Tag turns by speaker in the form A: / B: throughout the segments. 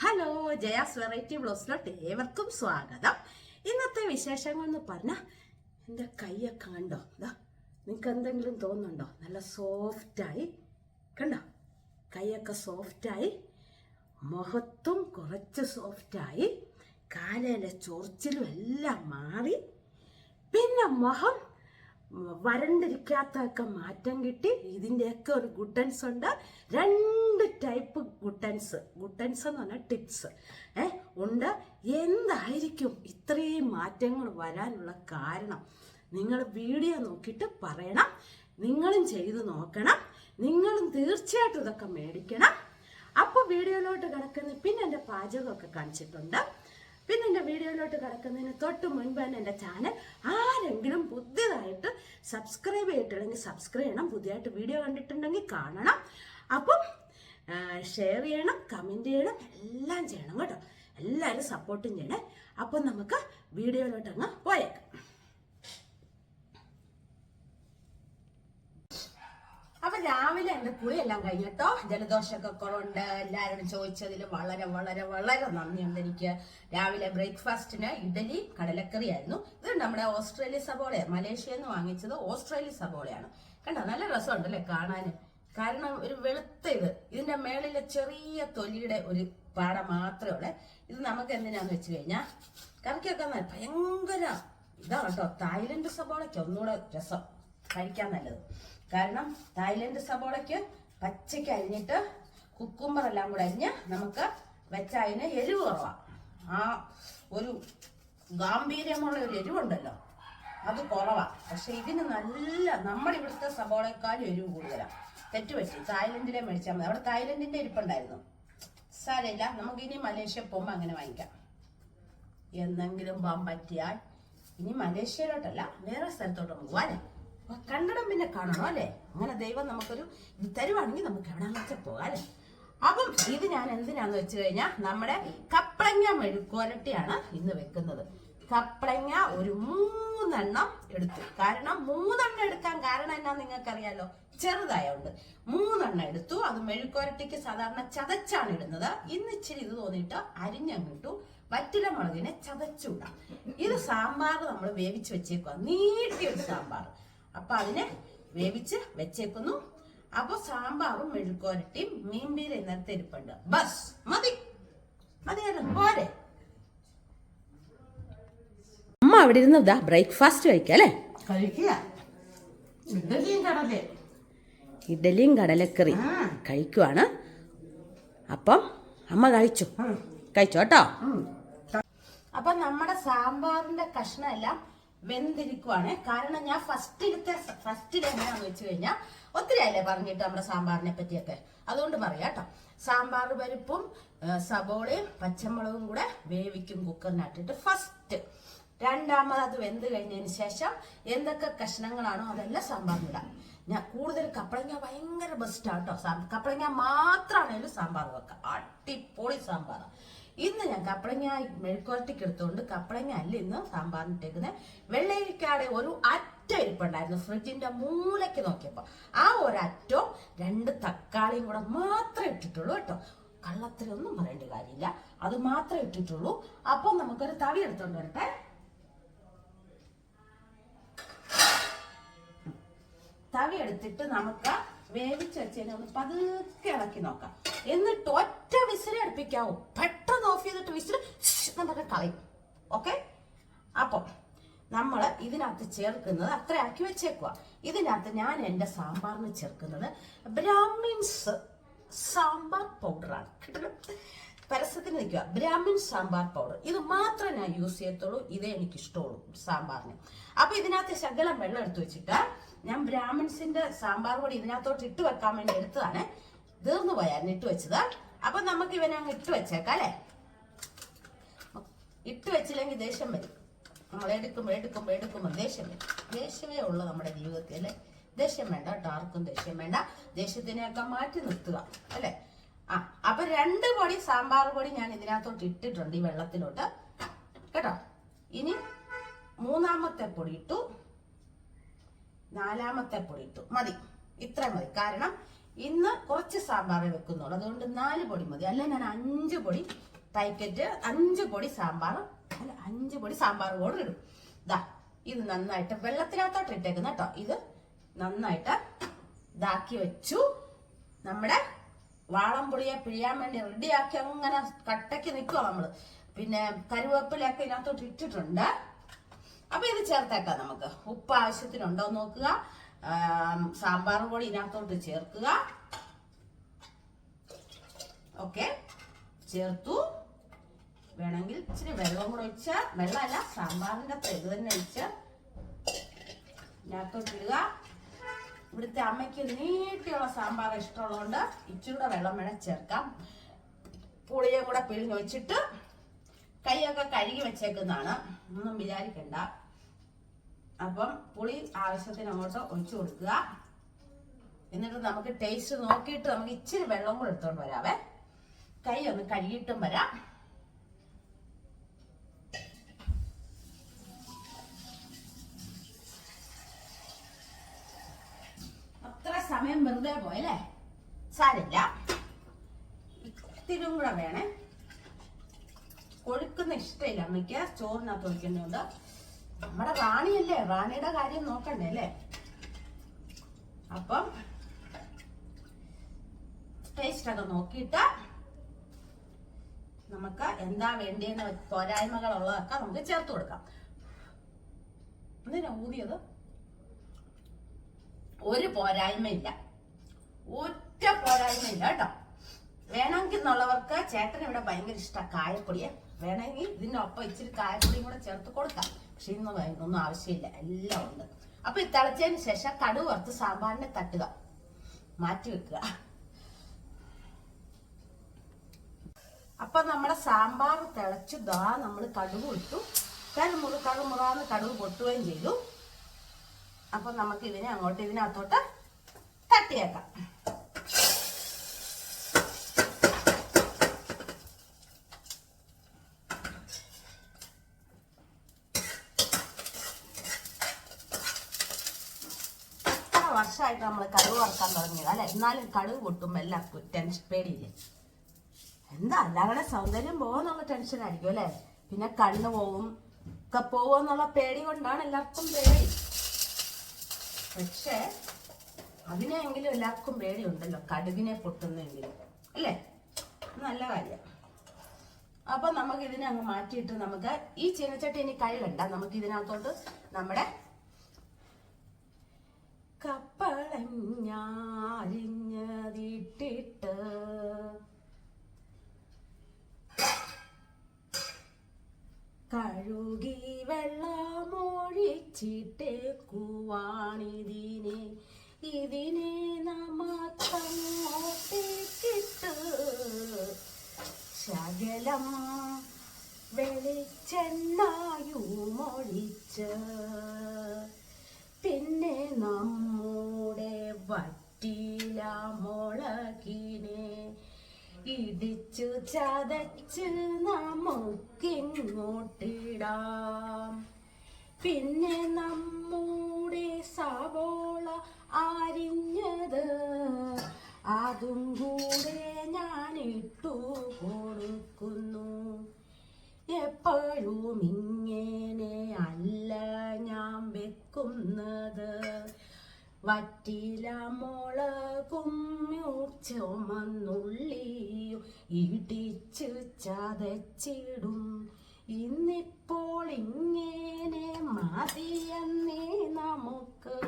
A: Hello Jaya's variety ബ്ലോസിലോട്ട് ഏവർക്കും സ്വാഗതം. ഇന്നത്തെ വിശേഷങ്ങൾ എന്ന് പറഞ്ഞാൽ എന്റെ കൈയൊക്കെ കണ്ടോ? ഇതാ നിങ്ങൾക്ക് എന്തെങ്കിലും തോന്നുന്നുണ്ടോ? നല്ല സോഫ്റ്റായി. കണ്ടോ? കൈയൊക്കെ സോഫ്റ്റായി. മുഖത്തും കുറച്ച് സോഫ്റ്റായി. കാലയിലെ ചൊറിച്ചിലും എല്ലാം മാറി. പിന്നെ മുഖം വരണ്ടിരിക്കാത്തൊക്കെ മാറ്റം കിട്ടി. ഇതിന്റെയൊക്കെ ഒരു ഗുഡൻസ് ഉണ്ട്. രണ്ട് ടൈപ്പ് ഗുഡൻസ്. ഗുഡൻസ് എന്ന് പറഞ്ഞാൽ ടിപ്സ്. ഏ ഉണ്ട്. എന്തായിരിക്കും ഇത്രയും മാറ്റങ്ങൾ വരാനുള്ള കാരണം? നിങ്ങൾ വീഡിയോ നോക്കിയിട്ട് പറയണം. നിങ്ങളും ചെയ്തു നോക്കണം. നിങ്ങളും തീർച്ചയായിട്ടും ഇതൊക്കെ മേടിക്കണം. അപ്പോൾ വീഡിയോയിലോട്ട് കിടക്കുന്ന പിന്നെ എന്റെ പാചകമൊക്കെ കാണിച്ചിട്ടുണ്ട്. പിന്നെ എന്റെ വീഡിയോയിലോട്ട് കിടക്കുന്നതിന് തൊട്ട് മുൻപ് തന്നെ എന്റെ ചാനൽ ആരെങ്കിലും പുതിയതായിട്ട് സബ്സ്ക്രൈബ് ചെയ്തിട്ടുണ്ടെങ്കിൽ സബ്സ്ക്രൈബ് ചെയ്യണം. പുതിയതായിട്ട് വീഡിയോ കണ്ടിട്ടുണ്ടെങ്കിൽ കാണണം. അപ്പം ഷെയർ ചെയ്യണം കമന്റ് ചെയ്യണം എല്ലാം ചെയ്യണം കേട്ടോ. എല്ലാവരും സപ്പോർട്ടും ചെയ്യണേ. അപ്പം നമുക്ക് വീഡിയോയിലോട്ട് അങ്ങ് പോയേക്കാം. അപ്പൊ രാവിലെ എന്റെ കുളിയെല്ലാം കഴിഞ്ഞിട്ടോ? ജലദോഷമൊക്കെ കുറവുണ്ട്. എല്ലാവരോടും ചോദിച്ചതിൽ വളരെ വളരെ വളരെ നന്ദിയുണ്ട് എനിക്ക് രാവിലെ ബ്രേക്ക്ഫാസ്റ്റിന് ഇഡലി കടലക്കറി ആയിരുന്നു ഇത് നമ്മുടെ ഓസ്ട്രേലിയ സബോളയാണ് മലേഷ്യയിൽ നിന്ന് വാങ്ങിച്ചത് ഓസ്ട്രേലിയ സബോളയാണ് കണ്ടോ? നല്ല രസമുണ്ട് അല്ലെ കാണാൻ കാരണം ഒരു വെളുത്ത ഇത്. ഇതിന്റെ മേളിലെ ചെറിയ തൊലിയുടെ ഒരു പാട മാത്രമേ ഉള്ളേ. ഇത് നമുക്ക് എന്തിനാന്ന് വെച്ച് കഴിഞ്ഞാൽ കറിക്കൊക്കെ ഭയങ്കര ഇതാണ് കേട്ടോ. തായ്ലൻഡ് സബോളയ്ക്ക് ഒന്നുകൂടെ രസം. കഴിക്കാൻ നല്ലത്. കാരണം തായ്ലൻഡ് സബോളയ്ക്ക് പച്ചയ്ക്ക് അരിഞ്ഞിട്ട് കുക്കുംബർ എല്ലാം കൂടെ അരിഞ്ഞ് നമുക്ക് വെച്ച അതിന് എരിവ് കുറവാണ് ആ ഒരു ഗാംഭീര്യമുള്ള ഒരു എരിവുണ്ടല്ലോ. അത് കുറവാണ് പക്ഷെ ഇതിന് നല്ല നമ്മുടെ ഇവിടുത്തെ സബോളയെക്കാളും എരിവ് കൂടുതലാണ് തെറ്റുപറ്റി തായ്ലൻഡിലെ മേടിച്ചാൽ മതി. അവിടെ തായ്ലൻഡിന്റെ ഇരിപ്പുണ്ടായിരുന്നു. സാരമില്ല. നമുക്ക് ഇനി മലേഷ്യ പോകുമ്പോൾ അങ്ങനെ വാങ്ങിക്കാം. എന്നെങ്കിലും പോകാൻ പറ്റിയാൽ ഇനി മലേഷ്യയിലോട്ടല്ല വേറെ സ്ഥലത്തോട്ട് നമുക്ക് പോവാനേ. കന്നഡം പിന്നെ കാണണോ അല്ലേ? അങ്ങനെ ദൈവം നമുക്കൊരു ഇത് തരുവാണെങ്കിൽ നമുക്ക് എവിടെ വെച്ചാൽ പോകാം അല്ലേ? അപ്പം ഇത് ഞാൻ എന്തിനാന്ന് വെച്ച് കഴിഞ്ഞാൽ നമ്മുടെ കപ്പളങ്ങ മെഴുക്കുവരട്ടിയാണ് ഇന്ന് വെക്കുന്നത്. കപ്പളങ്ങ ഒരു മൂന്നെണ്ണം എടുത്തു. കാരണം മൂന്നെണ്ണം എടുക്കാൻ കാരണം എന്നാ നിങ്ങൾക്കറിയാലോ? ചെറുതായോണ്ട്. മൂന്നെണ്ണം എടുത്തു. അത് മെഴുക്കുവരട്ടിക്ക് സാധാരണ ചതച്ചാണ് ഇടുന്നത്. ഇന്ന് ഇച്ചിരി ഇത് തോന്നിയിട്ട് അരിഞ്ഞങ്ങിട്ടു വറ്റില മുളകിനെ ചതച്ചുവിടാം. ഇത് സാമ്പാർ നമ്മൾ വേവിച്ച് വെച്ചേക്കുക നീട്ടിയൊരു സാമ്പാർ അപ്പൊ അതിനെ വേവിച്ച് വെച്ചേക്കുന്നു. അപ്പൊ സാമ്പാറും മെഴുക്കോരട്ടിയും മീൻപീര ഇന്നലത്തെ ഇരിപ്പുണ്ട്. ബസ് മതി. മതിയല്ലോ പോരെ. അമ്മ അവിടെ ഇരുന്ന് ഇതാ ബ്രേക്ക്ഫാസ്റ്റ് കഴിക്കാം അല്ലേ?
B: കഴിക്കുക. ഇഡലിയും കടലേ
A: ഇഡലിയും കടലക്കറി കഴിക്കുവാണ്. അപ്പം അമ്മ കഴിച്ചു. കഴിച്ചോ കേട്ടോ? അപ്പൊ നമ്മുടെ സാമ്പാറിന്റെ കഷ്ണം എല്ലാം വെന്തിരിക്കുവാണ്. കാരണം ഞാൻ ഫസ്റ്റിലത്തെ ഫസ്റ്റിൽ എങ്ങനെയാന്ന് വെച്ച് കഴിഞ്ഞാൽ ഒത്തിരി അല്ലേ പറഞ്ഞിട്ട് നമ്മുടെ സാമ്പാറിനെ പറ്റിയൊക്കെ. അതുകൊണ്ട് പറയാം കേട്ടോ. സാമ്പാർ പരിപ്പും സബോളയും പച്ചമുളകും കൂടെ വേവിക്കും കുക്കറിനകത്തിട്ട് ഫസ്റ്റ് രണ്ടാമത് അത് വെന്ത് കഴിഞ്ഞതിന് ശേഷം എന്തൊക്കെ കഷ്ണങ്ങളാണോ അതെല്ലാം സാമ്പാറിനിടാം. ഞാൻ കൂടുതൽ കപ്പളങ്ങ ഭയങ്കര സാ- കപ്പളങ്ങ മാത്രമാണേലും സാമ്പാർ വെക്കാം അടിപൊളി സാമ്പാറാണ് ഇന്ന് ഞാൻ കപ്പളങ്ങ മെഴുക്കുവരട്ടിക്ക് എടുത്തുകൊണ്ട് കപ്പളങ്ങ അല്ല ഇന്ന് സാമ്പാറിനിട്ടേക്കുന്നത് വെള്ളരിക്കാടെ ഒരു അറ്റ ഇരിപ്പുണ്ടായിരുന്നു ഫ്രിഡ്ജിന്റെ മൂലയ്ക്ക് നോക്കിയപ്പോ ആ ഒരറ്റവും രണ്ട് തക്കാളിയും കൂടെ മാത്രമേ ഇട്ടിട്ടുള്ളൂ കേട്ടോ. കള്ളത്തിലൊന്നും പറയേണ്ട കാര്യമില്ല. അത് മാത്രമേ ഇട്ടിട്ടുള്ളൂ. അപ്പം നമുക്കൊരു തവി എടുത്തോണ്ട് വരട്ടെ. തവി എടുത്തിട്ട് നമുക്ക് വേവിച്ച് വെച്ചതിനെ ഒന്ന് പതുക്കെ ഇളക്കി നോക്കാം. എന്നിട്ട് ഒറ്റ വിസിലടുപ്പിക്കാവൂ. പെട്ടെന്ന് ഓഫ് ചെയ്തിട്ട് വിസിൽ എന്നൊക്കെ കളയും. ഓക്കെ അപ്പം നമ്മൾ ഇതിനകത്ത് ചേർക്കുന്നത് അത്ര ആക്കി വെച്ചേക്കുക ഇതിനകത്ത് ഞാൻ എന്റെ സാമ്പാറിന് ചേർക്കുന്നത് ബ്രാഹ്മിൻസ് സാമ്പാർ പൗഡറാണ് കിട്ടണം പരസ്യത്തിന് നിൽക്കുക ബ്രാഹ്മിൻ സാമ്പാർ പൗഡർ ഇത് മാത്രമേ ഞാൻ യൂസ് ചെയ്യത്തുള്ളൂ. ഇതേ എനിക്ക് ഇഷ്ടമുള്ളൂ സാമ്പാറിന്. അപ്പൊ ഇതിനകത്ത് ശകലം വെള്ളം എടുത്തു വെച്ചിട്ട് ഞാൻ ബ്രാഹ്മിൻസിന്റെ സാമ്പാർ പൊടി ഇതിനകത്തോട്ട് ഇട്ട് വെക്കാൻ വേണ്ടി എടുത്തതാണ്. തീർന്നു പോയായിരുന്നു ഇട്ട് വെച്ചത്. അപ്പൊ നമുക്ക് ഇവനെ അങ്ങ് ഇട്ട് വെച്ചേക്കാം അല്ലേ? ഇട്ട് വെച്ചില്ലെങ്കിൽ ദേഷ്യം വരും. നമ്മൾ എടുക്കുമ്പോൾ എടുക്കുമ്പോൾ എടുക്കുമ്പോൾ ദേഷ്യം വരും. ദേഷ്യമേ ഉള്ളൂ നമ്മുടെ ജീവിതത്തിൽ അല്ലേ? ദേഷ്യം വേണ്ട ഡാർക്കും ദേഷ്യം വേണ്ട. ദേഷ്യത്തിനെയൊക്കെ മാറ്റി നിർത്തുക അല്ലേ? ആ അപ്പൊ രണ്ട് പൊടി സാമ്പാർ പൊടി ഞാൻ ഇതിനകത്തോട്ട് ഇട്ടിട്ടുണ്ട് ഈ വെള്ളത്തിലോട്ട്. കേട്ടോ? ഇനി മൂന്നാമത്തെ പൊടി ഇട്ടു. നാലാമത്തെ പൊടി ഇട്ടു. മതി. ഇത്ര മതി. കാരണം ഇന്ന് കുറച്ച് സാമ്പാറേ വെക്കുന്നുള്ളൂ. അതുകൊണ്ട് നാല് പൊടി മതി. അല്ല ഞാൻ അഞ്ച് പൊടി പാക്കറ്റ് അഞ്ച് പൊടി സാമ്പാർ അല്ല അഞ്ച് പൊടി സാമ്പാർ കൂടെ ഇടും. ദാ ഇത് നന്നായിട്ട് വെള്ളത്തിനകത്തോട്ട് ഇട്ടേക്കുന്ന കേട്ടോ. ഇത് നന്നായിട്ട് ഇതാക്കി വെച്ചു. നമ്മുടെ വാളംപുളിയെ പിഴിയാൻ വേണ്ടി റെഡിയാക്കി അങ്ങനെ കട്ടയ്ക്ക് നിൽക്കുക നമ്മൾ പിന്നെ കരുവേപ്പിലൊക്കെ ഇതിനകത്തോട്ട് ഇട്ടിട്ടുണ്ട്. അപ്പൊ ഇത് ചേർത്തേക്കാം നമുക്ക്. ഉപ്പ് ആവശ്യത്തിനുണ്ടോ നോക്കുക. സാമ്പാർ പൊടി ഇതിനകത്തോട്ട് ചേർക്കുക. ഓക്കെ. ചേർത്തു. വേണമെങ്കിൽ ഇച്ചിരി വെള്ളം കൂടെ ഒഴിച്ച് വെള്ളമല്ല സാമ്പാറിന്റെ പ്രത് തന്നെ ഒഴിച്ച് ഇതിനകത്തോട്ടിടുക ഇവിടുത്തെ അമ്മയ്ക്ക് നീട്ടിയുള്ള സാമ്പാർ ഇഷ്ടമുള്ളതുകൊണ്ട് ഇച്ചിരി കൂടെ വെള്ളം വേണം ചേർക്കാം പുളിയും കൂടെ പിഴിഞ്ഞ് വെച്ചിട്ട് കൈയൊക്കെ കഴുകി വെച്ചേക്കുന്നതാണ്. ഒന്നും വിചാരിക്കണ്ട. അപ്പം പുളി ആവശ്യത്തിന് അങ്ങോട്ട് ഒഴിച്ചു കൊടുക്കുക. എന്നിട്ട് നമുക്ക് ടേസ്റ്റ് നോക്കിയിട്ട് നമുക്ക് ഇച്ചിരി വെള്ളം കൂടെ എടുത്തോണ്ട് വരാവേ. കൈ ഒന്ന് കഴുകിയിട്ടും വരാം. സമയം വെറുതെ പോയല്ലേ സാരില്ല. ഇത്തിരി കൂടെ വേണേ. കൊഴുക്കുന്ന ഇഷ്ടമില്ല അമ്മയ്ക്ക്. ചോറിനകത്ത് ഒഴിക്കുന്നുണ്ട് നമ്മുടെ റാണിയല്ലേ? റാണിയുടെ കാര്യം നോക്കണ്ടേ അല്ലേ? അപ്പം ടേസ്റ്റ് ഒക്കെ നോക്കിയിട്ട് നമുക്ക് എന്താ വേണ്ടിയെന്ന് പോരായ്മകളുള്ളതൊക്കെ നമുക്ക് ചേർത്ത് കൊടുക്കാം. എന്തിനാ ഊതിയത്? ഒരു പോരായ്മയില്ല. ഒറ്റ പോരായ്മയില്ല കേട്ടോ. വേണമെങ്കിൽ എന്നുള്ളവർക്ക് ചേട്ടന് ഇവിടെ ഭയങ്കര ഇഷ്ടമാണ് കായപ്പൊടിയെ. വേണമെങ്കിൽ ഇതിനൊപ്പം ഇച്ചിരി കായപ്പൊടിയും കൂടെ ചേർത്ത് കൊടുക്കാം. പക്ഷെ ഇന്ന് ഒന്നും ആവശ്യമില്ല. എല്ലാം ഉണ്ട്. അപ്പൊ ഈ തിളച്ചതിന് ശേഷം കടു വറുത്ത് സാമ്പാറിനെ തട്ടുക. മാറ്റി വെക്കുക. അപ്പൊ നമ്മുടെ സാമ്പാർ തിളച്ചു ദാ നമ്മൾ കടുക് ഇട്ടു. കരുമുറു കടുമുറാന്ന് കടുക് പൊട്ടുകയും ചെയ്തു. അപ്പൊ നമുക്ക് ഇതിനെ അങ്ങോട്ട് ഇതിനകത്തോട്ട് തട്ടിയേക്കാം. വർഷമായിട്ട് നമ്മൾ കടുവ് വറക്കാൻ തുടങ്ങിയത് അല്ലെ? എന്നാലും കടുവ് പൊട്ടുമ്പോ എല്ലാവർക്കും ടെൻഷൻ പേടിയില്ലേ? എന്താ അല്ലാതെ സൗന്ദര്യം പോകുന്നുള്ള ടെൻഷൻ ആയിരിക്കും അല്ലെ? പിന്നെ കണ്ണ് പോവും ഒക്കെ പോവുമെന്നുള്ള പേടി കൊണ്ടാണ് എല്ലാവർക്കും പേടി. പക്ഷേ അതിനെങ്കിലും എല്ലാവർക്കും പേടിയുണ്ടല്ലോ. കടുകിനെ പൊട്ടുന്നെങ്കിലും. അല്ലേ? നല്ല കാര്യം. അപ്പൊ നമുക്ക് ഇതിനെ അങ്ങ് മാറ്റിയിട്ട് നമുക്ക് ഈ ചീനച്ചട്ടി ഇനി കയ്യിലുണ്ട നമുക്ക് ഇതിനകത്തോട്ട് നമ്മുടെ കപ്പളഞ്ഞാരിഞ്ഞതിട്ടിട്ട് കഴുകി വെള്ളമൊഴിച്ചിട്ടേക്കുവാണിതിനെ. ഇതിനെ നമുക്കങ്ങോട്ടേക്കിട്ട് ശകലം വെളിച്ചെണ്ണയുമൊഴിച്ച് പിന്നെ നമ്മുടെ വറ്റില ഇടിച്ചു ചതച്ച് നമുക്കിങ്ങോട്ടിടാം. പിന്നെ നമ്മുടെ സവോള അരിഞ്ഞത് അതും കൂടെ ഞാൻ ഇട്ടു കൊടുക്കുന്നു. എപ്പോഴും ഇങ്ങനെ അല്ല ഞാൻ വെക്കുന്നത്. വറ്റില മുളകും ചുമന്നുള്ളിയും ഇടിച്ച് ചതച്ചിടും. ഇന്നിപ്പോൾ ഇങ്ങനെ മതിയെന്നേ നമുക്ക്.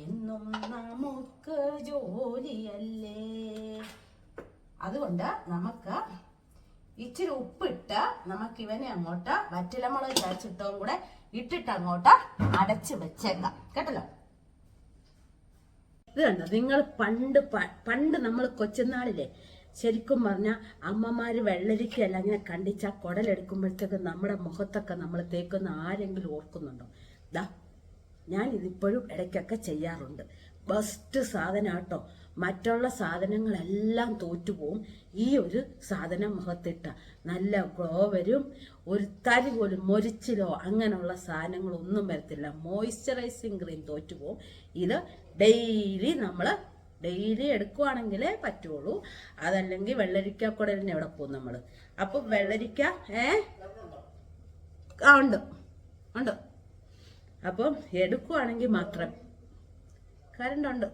A: എന്നും നമുക്ക് ജോലിയല്ലേ? അതുകൊണ്ട് നമുക്ക് ഇച്ചിരി ഉപ്പിട്ട് നമുക്ക് ഇവനെ അങ്ങോട്ട് വറ്റിലമുളക് ചതച്ചിട്ടും കൂടെ ഇട്ടിട്ട് അങ്ങോട്ട് അടച്ചു വെച്ചേക്കാം. കേട്ടല്ലോ? ഇത് കണ്ടോ നിങ്ങൾ പണ്ട് പണ്ട് നമ്മൾ കൊച്ചുനാളിലെ ശരിക്കും പറഞ്ഞാൽ അമ്മമാര് വെള്ളരിക്കല്ല അങ്ങനെ കണ്ടിച്ച കുടലെടുക്കുമ്പോഴത്തേക്ക് നമ്മുടെ മുഖത്തൊക്കെ നമ്മൾ തേക്കുന്ന ആരെങ്കിലും ഓർക്കുന്നുണ്ടോ? ദാ ഞാൻ ഇതിപ്പോഴും ഇടയ്ക്കൊക്കെ ചെയ്യാറുണ്ട്. ബെസ്റ്റ് സാധനം കേട്ടോ. മറ്റുള്ള സാധനങ്ങളെല്ലാം തോറ്റുപോകും ഈ ഒരു സാധനം മുഖത്തിട്ട നല്ല ഗ്ലോ വരും. ഒരു തരി പോലും മൊരിച്ചിലോ അങ്ങനെയുള്ള സാധനങ്ങളൊന്നും വരത്തില്ല. മോയ്സ്ചറൈസിങ് ക്രീം തോറ്റുപോകും ഇത് ഡെയിലി നമ്മൾ ഡെയിലി എടുക്കുവാണെങ്കിലേ പറ്റുള്ളൂ. അതല്ലെങ്കിൽ വെള്ളരിക്ക കുടലിന് എവിടെ പോകും നമ്മൾ അപ്പൊ വെള്ളരിക്ക ഏ? ആ ഉണ്ട്. ഉണ്ട്. അപ്പം എടുക്കുവാണെങ്കിൽ മാത്രം. കറണ്ട് ഉണ്ട്.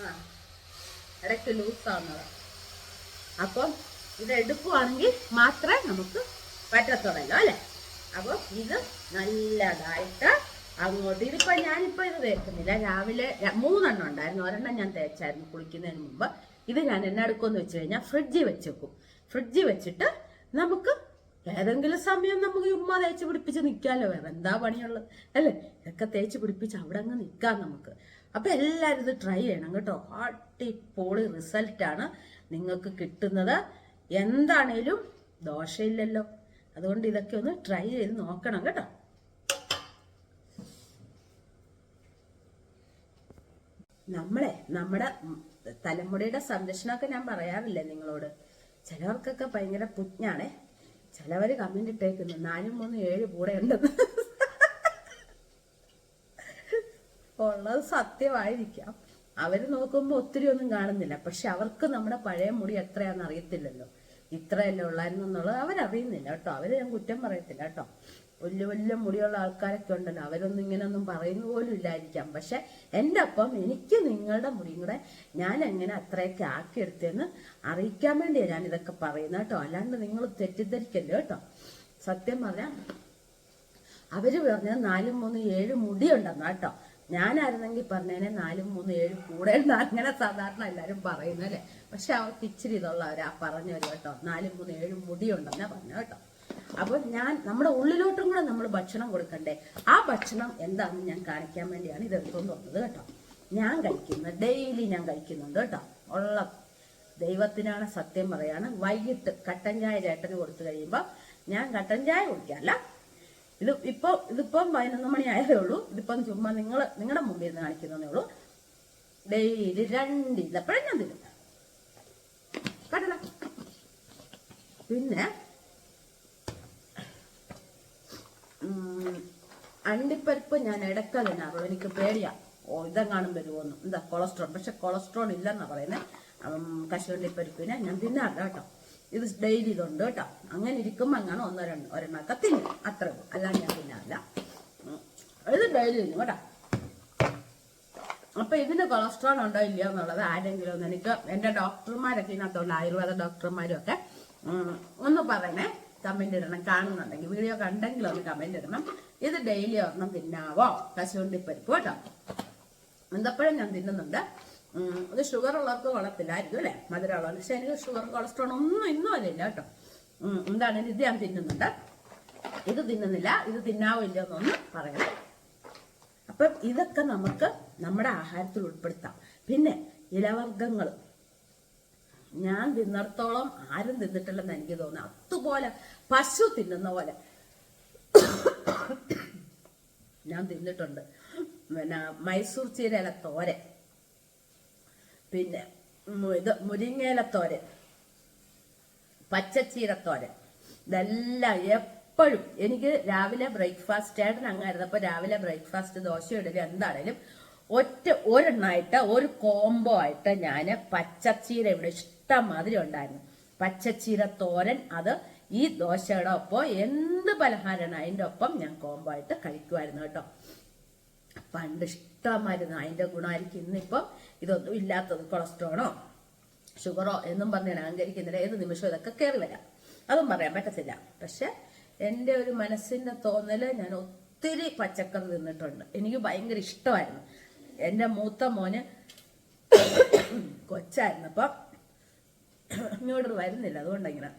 A: ആ ഇടയ്ക്ക് ലൂസാവുന്നത് അപ്പം ഇത് എടുക്കുവാണെങ്കിൽ മാത്രമേ നമുക്ക് പറ്റത്തുള്ളൂ അല്ലേ? അപ്പം ഇത് നല്ലതായിട്ട് അങ്ങോട്ട് ഇതിപ്പോ ഞാനിപ്പോ ഇത് തേക്കുന്നില്ല. രാവിലെ മൂന്നെണ്ണം ഉണ്ടായിരുന്നു. ഒരെണ്ണം ഞാൻ തേച്ചായിരുന്നു കുളിക്കുന്നതിന് മുമ്പ്. ഇത് ഞാൻ എന്നെ എടുക്കുമെന്ന് വെച്ച് കഴിഞ്ഞാൽ ഫ്രിഡ്ജിൽ വെച്ചേക്കും. ഫ്രിഡ്ജിൽ വെച്ചിട്ട് നമുക്ക് ഏതെങ്കിലും സമയം നമുക്ക് ഉമ്മ തേച്ച് പിടിപ്പിച്ച് നിൽക്കാമല്ലോ വേറെ എന്താ പണിയുള്ളത്? അല്ലേ? ഇതൊക്കെ തേച്ച് പിടിപ്പിച്ച് അവിടെ അങ്ങ് നിൽക്കാം നമുക്ക്. അപ്പൊ എല്ലാവരും ഇത് ട്രൈ ചെയ്യണം കേട്ടോ. അടിപൊളി റിസൾട്ടാണ് നിങ്ങൾക്ക് കിട്ടുന്നത്. എന്താണേലും ദോഷമില്ലല്ലോ അതുകൊണ്ട് ഇതൊക്കെ ഒന്ന് ട്രൈ ചെയ്ത് നോക്കണം കേട്ടോ. നമ്മളെ നമ്മുടെ തലമുടിയുടെ സംരക്ഷണമൊക്കെ ഞാൻ പറയാറില്ലേ നിങ്ങളോട്? ചിലവർക്കൊക്കെ ഭയങ്കര പുജ്ഞാണേ ചിലവർ കമന്റ് ഇട്ടേക്കുന്നു നാലും മൂന്നും ഏഴ് കൂടെ ഉണ്ടെന്ന്. ഉള്ളത് സത്യമായിരിക്കാം. അവർ നോക്കുമ്പോൾ ഒത്തിരി ഒന്നും കാണുന്നില്ല. പക്ഷെ അവർക്ക് നമ്മുടെ പഴയ മുടി എത്രയാണെന്ന് അറിയത്തില്ലല്ലോ. ഇത്രയല്ലേ ഉള്ളായിരുന്നു എന്നുള്ളത് അവരറിയുന്നില്ല കേട്ടോ. അവർ ഞാൻ കുറ്റം പറയത്തില്ല കേട്ടോ. വലിയ വലിയ മുടിയുള്ള ആൾക്കാരൊക്കെ ഉണ്ടല്ലോ. അവരൊന്നും ഇങ്ങനെയൊന്നും പറയുന്ന പോലും ഇല്ലായിരിക്കാം. പക്ഷെ എന്റെ ഒപ്പം എനിക്ക് നിങ്ങളുടെ മുടിയും കൂടെ ഞാൻ എങ്ങനെ അത്രയൊക്കെ ആക്കിയെടുത്തെന്ന് അറിയിക്കാൻ വേണ്ടിയാണ് ഞാൻ ഇതൊക്കെ പറയുന്നത് കേട്ടോ. അല്ലാണ്ട് നിങ്ങൾ തെറ്റിദ്ധരിക്കല്ലോ കേട്ടോ. സത്യം പറഞ്ഞാൽ അവർ പറഞ്ഞ നാലും മൂന്ന് ഏഴ് കേട്ടോ. ഞാനായിരുന്നെങ്കിൽ പറഞ്ഞതിനെ നാലും മൂന്നും ഏഴ് കൂടെ അങ്ങനെ സാധാരണ എല്ലാരും പറയുന്നത് അല്ലേ പക്ഷെ അവർക്ക് ഇച്ചിരി ഇതുള്ളവരാ വരും കേട്ടോ. നാലും മൂന്ന് ഏഴ് മുടിയുണ്ടെന്നാ പറഞ്ഞു കേട്ടോ. അപ്പോൾ ഞാൻ നമ്മുടെ ഉള്ളിലോട്ടും കൂടെ നമ്മൾ ഭക്ഷണം കൊടുക്കണ്ടേ? ആ ഭക്ഷണം എന്താണെന്ന് ഞാൻ കാണിക്കാൻ വേണ്ടിയാണ് ഇത് എടുത്തുകൊണ്ട് വന്നത് കേട്ടോ. ഞാൻ കഴിക്കുന്ന ഡെയിലി ഞാൻ കഴിക്കുന്നുണ്ട് കേട്ടോ. ഉള്ള ദൈവത്തിനാണ് സത്യം പറയാണ്. വൈകിട്ട് കട്ടൻ ചായ ചേട്ടന് കൊടുത്തു കഴിയുമ്പോൾ ഞാൻ കട്ടൻ ചായ കുടിക്കാല്ല ഇത് ഇപ്പൊ ഇതിപ്പം പതിനൊന്ന് മണി ആയതേ ഉള്ളൂ. ഇതിപ്പം ചുമ്മാ നിങ്ങൾ നിങ്ങളുടെ മുമ്പിൽ നിന്ന് കാണിക്കുന്നതേ ഉള്ളൂ. ഡെയിലി രണ്ട് ഇതപ്പോഴും ഞാൻ തരും കടല പിന്നെ അണ്ടിപ്പരിപ്പ് ഞാൻ ഇടയ്ക്ക തിന്നാറുള്ളൂ എനിക്ക് പേടിയാ. ഓ ഇതെങ്ങാനും വരുമോന്ന് എന്താ കൊളസ്ട്രോൾ. പക്ഷെ കൊളസ്ട്രോൾ ഇല്ലെന്നാ പറയുന്നത് കശുവണ്ടിപ്പരിപ്പിനെ ഞാൻ തിന്നാറില്ല കേട്ടോ. ഇത് ഡെയിലി ഇതുണ്ട് കേട്ടോ. അങ്ങനെ ഇരിക്കുമ്പോൾ അങ്ങനെ ഒന്നോ രണ്ടോ ഒരെണ്ണമൊക്കെ തിന്നും. അത്രേ ഉള്ളൂ. അല്ലാണ്ട് ഞാൻ തിന്നാറില്ല. ഇത് ഡെയിലി തിന്നും കേട്ടോ. അപ്പൊ ഇതിന് കൊളസ്ട്രോൾ ഉണ്ടോ ഇല്ലയോ എന്നുള്ളത് ആരെങ്കിലും ഒന്ന് എനിക്ക് എന്റെ ഡോക്ടർമാരൊക്കെ ഇതിനകത്തുള്ള ആയുർവേദ ഡോക്ടർമാരും ഒക്കെ ഒന്ന് പറയണേ. കമന്റ് ഇടണം കാണുന്നുണ്ടെങ്കിൽ വീഡിയോ കണ്ടെങ്കിൽ ഒന്ന് കമന്റ് ഇടണം. ഇത് ഡെയിലി ഒരെണ്ണം തിന്നാവോ? കശുവണ്ടിപ്പരിപ്പ് കേട്ടോ. എന്തപ്പോഴും ഞാൻ തിന്നുന്നുണ്ട്. ഇത് ഷുഗർ ഉള്ളവർക്ക് കൊള്ളത്തില്ലായിരിക്കും അല്ലേ? ഉള്ളവർ പക്ഷെ എനിക്ക് ഷുഗർ കൊളസ്ട്രോൾ ഒന്നും ഇന്നും അതില്ല കേട്ടോ. എന്താണ്? ഇത് ഞാൻ തിന്നുന്നുണ്ട്. ഇത് തിന്നുന്നില്ല ഇത് തിന്നാവോ ഇല്ലയോ പറയണം. പറയണേ അപ്പം ഇതൊക്കെ നമുക്ക് നമ്മുടെ ആഹാരത്തിൽ ഉൾപ്പെടുത്താം. പിന്നെ ഇലവർഗങ്ങൾ ഞാൻ തിന്നിടത്തോളം ആരും തിന്നിട്ടില്ലെന്ന് എനിക്ക് തോന്നുന്നു. അതുപോലെ പശു തിന്നുന്ന പോലെ. ഞാൻ തിന്നിട്ടുണ്ട്. പിന്നെ മൈസൂർ ചീരയില തോരൻ. പിന്നെ ഇത് മുരിങ്ങേലത്തോരൻ തോരൻ പച്ചച്ചീരത്തോരൻ. ഇതെല്ലാം എപ്പോഴും എനിക്ക് രാവിലെ ബ്രേക്ക്ഫാസ്റ്റ് ചേട്ടൻ അങ്ങായിരുന്നപ്പോ രാവിലെ ബ്രേക്ക്ഫാസ്റ്റ് ദോശ ഇടുക എന്താണേലും ഒറ്റ ഒരെണ്ണമായിട്ട് ഒരു കോംബോ ആയിട്ട് ഞാൻ പച്ചച്ചീര ഇവിടെ ഇഷ്ടം മാതിരി ഉണ്ടായിരുന്നു. പച്ചച്ചീര തോരൻ അത് ഈ ദോശയുടെ ഒപ്പം എന്ത് പലഹാരമാണ് അതിന്റെ ഒപ്പം ഞാൻ കോംബോ ആയിട്ട് കഴിക്കുമായിരുന്നു കേട്ടോ. പണ്ട് ഇഷ്ടമായിരുന്നു. അതിന്റെ ഗുണമായിരിക്കും ഇന്നിപ്പം ഇതൊന്നും ഇല്ലാത്തത് കൊളസ്ട്രോളോ ഷുഗറോ എന്നും പറഞ്ഞാണ് അഹങ്കരിക്കുന്നില്ല ഏത് നിമിഷവും ഇതൊക്കെ കയറി വരാം. അതും പറയാൻ പറ്റത്തില്ല. പക്ഷെ എന്റെ ഒരു മനസ്സിന്റെ തോന്നൽ ഞാൻ ഒത്തിരി പച്ചക്കറി തിന്നിട്ടുണ്ട്. എനിക്ക് ഭയങ്കര ഇഷ്ടമായിരുന്നു. എന്റെ മൂത്ത മോന് കൊച്ചായിരുന്നപ്പോ ഇങ്ങോട്ട് വരുന്നില്ല. അതുകൊണ്ടിങ്ങനെ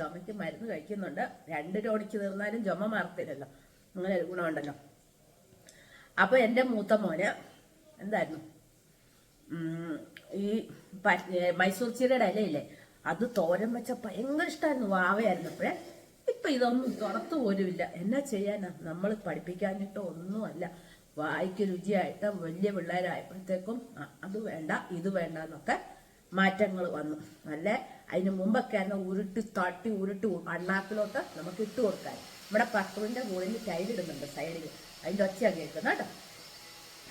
A: ചുമയ്ക്ക് മരുന്ന് കഴിക്കുന്നുണ്ട്. രണ്ട് ടോണിക്ക് തീർന്നാലും ചുമ മാറത്തില്ലല്ലോ. അങ്ങനെ ഒരു ഗുണമുണ്ടല്ലോ. അപ്പോൾ എന്റെ മൂത്ത മോന് എന്തായിരുന്നു? ഈ മൈസൂർ ചീരയുടെ ഇലയില്ലേ? അത് തോരൻ വെച്ച ഭയങ്കര ഇഷ്ടമായിരുന്നു വാവയായിരുന്നു വാവയായിരുന്നപ്പോഴേ ഇപ്പൊ ഇതൊന്നും തുറത്തു പോലുമില്ല. എന്നാ ചെയ്യാനാ? നമ്മൾ പഠിപ്പിക്കാഞ്ഞിട്ടോ ഒന്നുമല്ല. വായിക്ക് രുചിയായിട്ട് വലിയ പിള്ളേരായപ്പോഴത്തേക്കും അത് വേണ്ട ഇത് വേണ്ട എന്നൊക്കെ മാറ്റങ്ങൾ വന്നു. നല്ല അതിന് മുമ്പൊക്കെ ആയിരുന്നു ഉരുട്ടി തട്ടി ഉരുട്ടി അണ്ണാക്കിലോട്ട് നമുക്ക് ഇട്ട് കൊടുക്കാൻ. നമ്മുടെ പട്ടുവിന്റെ മുകളിൽ ടൈലിടുന്നുണ്ട് സൈഡിൽ. അതിന്റെ ഒച്ചയാണ് കേൾക്കുന്നത് കേട്ടോ.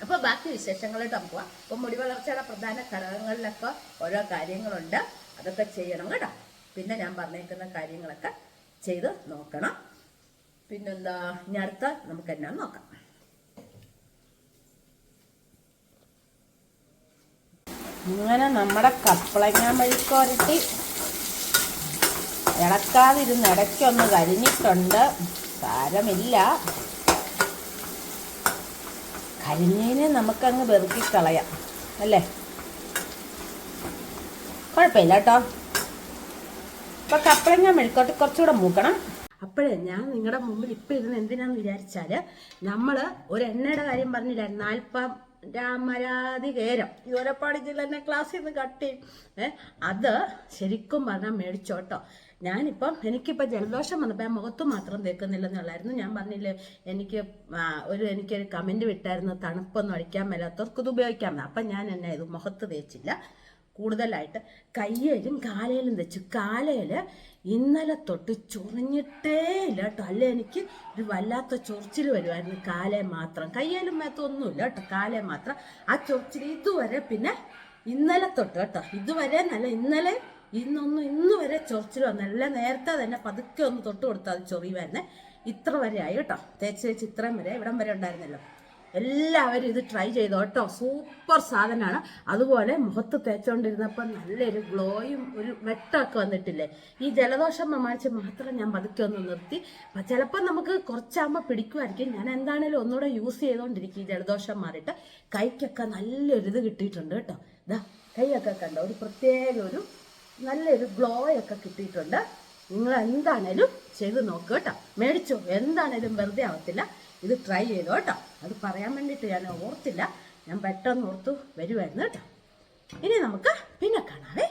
A: അപ്പോൾ ബാക്കി വിശേഷങ്ങളായിട്ട് നമുക്ക് പോവാം. അപ്പോൾ മുടി വളർച്ചയുടെ പ്രധാന ഘടകങ്ങളിലൊക്കെ ഓരോ കാര്യങ്ങളുണ്ട്. അതൊക്കെ ചെയ്യണം കേട്ടോ. പിന്നെ ഞാൻ പറഞ്ഞേക്കുന്ന കാര്യങ്ങളൊക്കെ ചെയ്ത് നോക്കണം. പിന്നെന്താ? ഇനി അടുത്ത നമുക്ക് എന്നാ നോക്കാം. ഇങ്ങനെ നമ്മുടെ കപ്പളങ്ങ മെഴുക്കോരട്ടി ഇളക്കാതിരുന്ന് ഇടയ്ക്കൊന്ന് കരിഞ്ഞിട്ടുണ്ട്. സാരമില്ല. കരിഞ്ഞതിനെ നമുക്കങ്ങ് വെറുക്കി കളയാം അല്ലേ? കുഴപ്പമില്ല കേട്ടോ. ഇപ്പൊ കപ്പളങ്ങ മെഴുക്കോട്ട് കുറച്ചുകൂടെ മൂക്കണം. അപ്പോഴേ ഞാൻ നിങ്ങളുടെ മുമ്പിൽ ഇപ്പം ഇരുന്ന് എന്തിനാന്ന് വിചാരിച്ചാൽ നമ്മൾ ഒരു എണ്ണയുടെ കാര്യം പറഞ്ഞില്ല? നാൽപ്പം രാമരാധികേരം യൂരപ്പാടി ജില്ല ക്ലാസ്സിൽ നിന്ന് കട്ട്. അത് ശരിക്കും പറഞ്ഞാൽ മേടിച്ചോട്ടോ. ഞാനിപ്പം എനിക്കിപ്പോൾ ജലദോഷം വന്നപ്പോൾ ഞാൻ മുഖത്ത് മാത്രം തേക്കുന്നില്ല എന്നുള്ളായിരുന്നു ഞാൻ പറഞ്ഞില്ലേ എനിക്ക് ഒരു എനിക്കൊരു കമന്റ് വിട്ടായിരുന്നു തണുപ്പൊന്നും അടിക്കാൻ മേലാത്തവർക്ക് ഇത് ഉപയോഗിക്കാൻ മതി അപ്പം ഞാൻ എന്നെ ഇത് മുഖത്ത് തേച്ചില്ല. കൂടുതലായിട്ട് കയ്യിലും കാലയിലും തെച്ചു. കാലയിൽ ഇന്നലെ തൊട്ട് ചൊറിഞ്ഞിട്ടേ ഇല്ല കേട്ടോ. അല്ല എനിക്ക് ഒരു വല്ലാത്ത ചൊറിച്ചിൽ വരുമായിരുന്നു കാലേ മാത്രം. കയ്യിലും മേത്തൊന്നുമില്ല കേട്ടോ കാലേ മാത്രം. ആ ചൊറിച്ചിൽ ഇതുവരെ പിന്നെ ഇന്നലെ തൊട്ട് കേട്ടോ. ഇതുവരെ നല്ല ഇന്നലെ ഇന്നൊന്നും ഇന്ന് വരെ ചൊറിച്ചിൽ വന്നല്ല. നേരത്തെ തന്നെ പതുക്കെ ഒന്ന് തൊട്ട് കൊടുത്താൽ അത് ചൊറിയുമായിരുന്നേ ഇത്ര വരെ ആയി കേട്ടോ. തേച്ച് തേച്ച് ഇത്രയും വരെ ഇവിടം വരെ ഉണ്ടായിരുന്നല്ലോ. എല്ലാവരും ഇത് ട്രൈ ചെയ്തോ കേട്ടോ. സൂപ്പർ സാധനമാണ്. അതുപോലെ മുഖത്ത് തേച്ചുകൊണ്ടിരുന്നപ്പോൾ നല്ലൊരു ഗ്ലോയും ഒരു വെട്ടമൊക്കെ വന്നിട്ടില്ലേ. ഈ ജലദോഷം പ്രമാണിച്ച് മാത്രം ഞാൻ പതുക്കെ ഒന്ന് നിർത്തി. ചിലപ്പോൾ നമുക്ക് കുറച്ചാകുമ്പോൾ പിടിക്കുമായിരിക്കും ഞാൻ എന്താണേലും ഒന്നുകൂടെ യൂസ് ചെയ്തുകൊണ്ടിരിക്കും ഈ ജലദോഷം മാറിയിട്ട്. കൈക്കൊക്കെ നല്ലൊരിത് കിട്ടിയിട്ടുണ്ട് കേട്ടോ. ഇതാ കൈയൊക്കെ കണ്ടോ? ഒരു പ്രത്യേക ഒരു നല്ലൊരു ഗ്ലോ ഒക്കെ കിട്ടിയിട്ടുണ്ട്. നിങ്ങൾ എന്താണേലും ചെയ്ത് നോക്കുക കേട്ടോ. മേടിച്ചോ. എന്താണേലും വെറുതെ ആവത്തില്ല. ഇത് ട്രൈ ചെയ്തോ കേട്ടോ. അത് പറയാൻ വേണ്ടിയിട്ട് ഞാൻ ഓർത്തില്ല. ഞാൻ പെട്ടെന്ന് ഓർത്തു വരുമായിരുന്നു കേട്ടോ. ഇനി നമുക്ക് പിന്നെ കാണാവേ.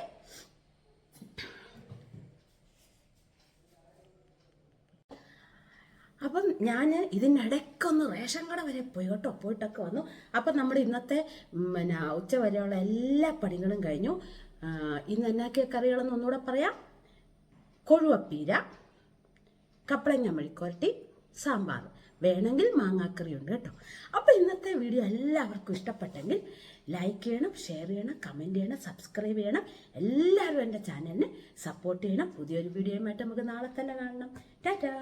A: അപ്പം ഞാൻ ഇതിനിടയ്ക്കൊന്ന് റേഷൻ കട വരെ പോയി കേട്ടോ. പോയിട്ടൊക്കെ വന്നു. അപ്പം നമ്മുടെ ഇന്നത്തെ പിന്നെ ഉച്ച വരെയുള്ള എല്ലാ പണികളും കഴിഞ്ഞു. ഇന്ന് എന്നാക്കിയ കറികളെന്ന് ഒന്നുകൂടെ പറയാം. കൊഴുവപ്പീര കപ്പളങ്ങ മെഴുക്കുരട്ടി സാമ്പാർ. വേണമെങ്കിൽ മാങ്ങാക്കറി ഉണ്ട് കേട്ടോ. അപ്പോൾ ഇന്നത്തെ വീഡിയോ എല്ലാവർക്കും ഇഷ്ടപ്പെട്ടെങ്കിൽ ലൈക്ക് ചെയ്യണം ഷെയർ ചെയ്യണം കമന്റ് ചെയ്യണം സബ്സ്ക്രൈബ് ചെയ്യണം. എല്ലാവരും എന്റെ ചാനലിനെ സപ്പോർട്ട് ചെയ്യണം. പുതിയൊരു വീഡിയോയുമായിട്ട് നമുക്ക് നാളെ തന്നെ കാണണം. ടാറ്റാ!